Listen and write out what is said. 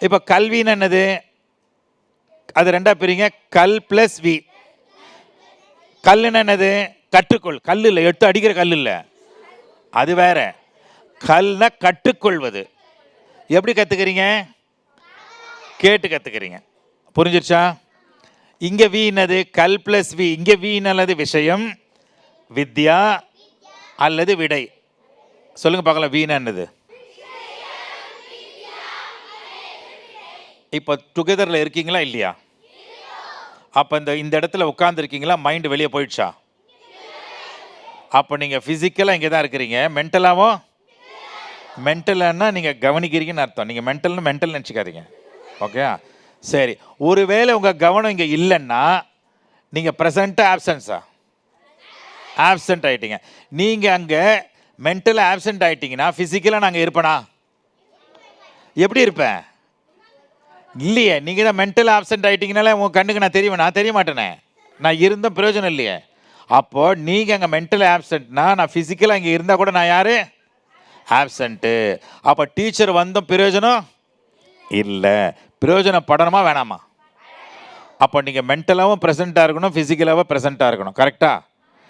இப்போ கல்வின்னு என்னது? அது ரெண்டாக பிரிங்க. கல் ப்ளஸ் வி. கல்லுன்னு என்னது? கற்றுக்கொள். கல் இல்லை எடுத்து அடிக்கிற கல் இல்லை. அது வேற. கல்னா கற்றுக்கொள்வது. எப்படி கற்றுக்கிறீங்க கேட்டு கற்றுக்கிறீங்க புரிஞ்சிருச்சா? இங்கே வி என்னது? கல் ப்ளஸ் வி. இங்கே வி நல்லது விஷயம்? வித்யா அல்லது விடை. சொல்லுங்கள் பார்க்கலாம். வீணா என்னது? இப்போ டுகெதரில் இருக்கீங்களா இல்லையா? அப்போ இந்த இந்த இடத்துல உட்காந்துருக்கீங்களா மைண்டு வெளியே போயிடுச்சா? அப்போ நீங்கள் ஃபிசிக்கலாக இங்கே தான் இருக்கிறீங்க. மென்டலாகவும் மென்டலான்னா நீங்கள் கவனிக்கிறீங்கன்னு அர்த்தம். நீங்கள் மென்டல்னு மென்டல் நினச்சிக்காதீங்க. ஓகே சரி. ஒருவேளை உங்கள் கவனம் இங்கே இல்லைன்னா நீங்கள் ப்ரெசண்ட்டாக ஆப்சன்ஸா ஆப்சண்ட் ஆகிட்டீங்க நீங்கள் அங்கே மென்டலாக ஆப்சண்ட் ஆகிட்டீங்கன்னா ஃபிசிக்கலாக நாங்கள் இருப்பேனா? எப்படி இருப்பேன்? இல்லையே நீங்கள் தான் மென்டல் ஆப்சென்ட் ஆகிட்டீங்கனால உங்கள் கண்ணுக்கு நான் தெரியும்? நான் தெரிய மாட்டேனே நான் இருந்த பிரயோஜனம் இல்லையே. அப்போது நீங்கள் அங்கே மென்டல் ஆப்சென்ட்னா நான் ஃபிசிக்கலாக இங்கே இருந்தால் கூட நான் யார்? ஆப்சண்ட்டு அப்போ டீச்சர் வந்தும் பிரயோஜனம் இல்லை. பிரயோஜனம் படணுமா வேணாமா? அப்போ நீங்கள் மென்டலாகவும் ப்ரெசண்ட்டாக இருக்கணும் ஃபிசிக்கலாகவும் ப்ரெசண்ட்டாக இருக்கணும். கரெக்டாக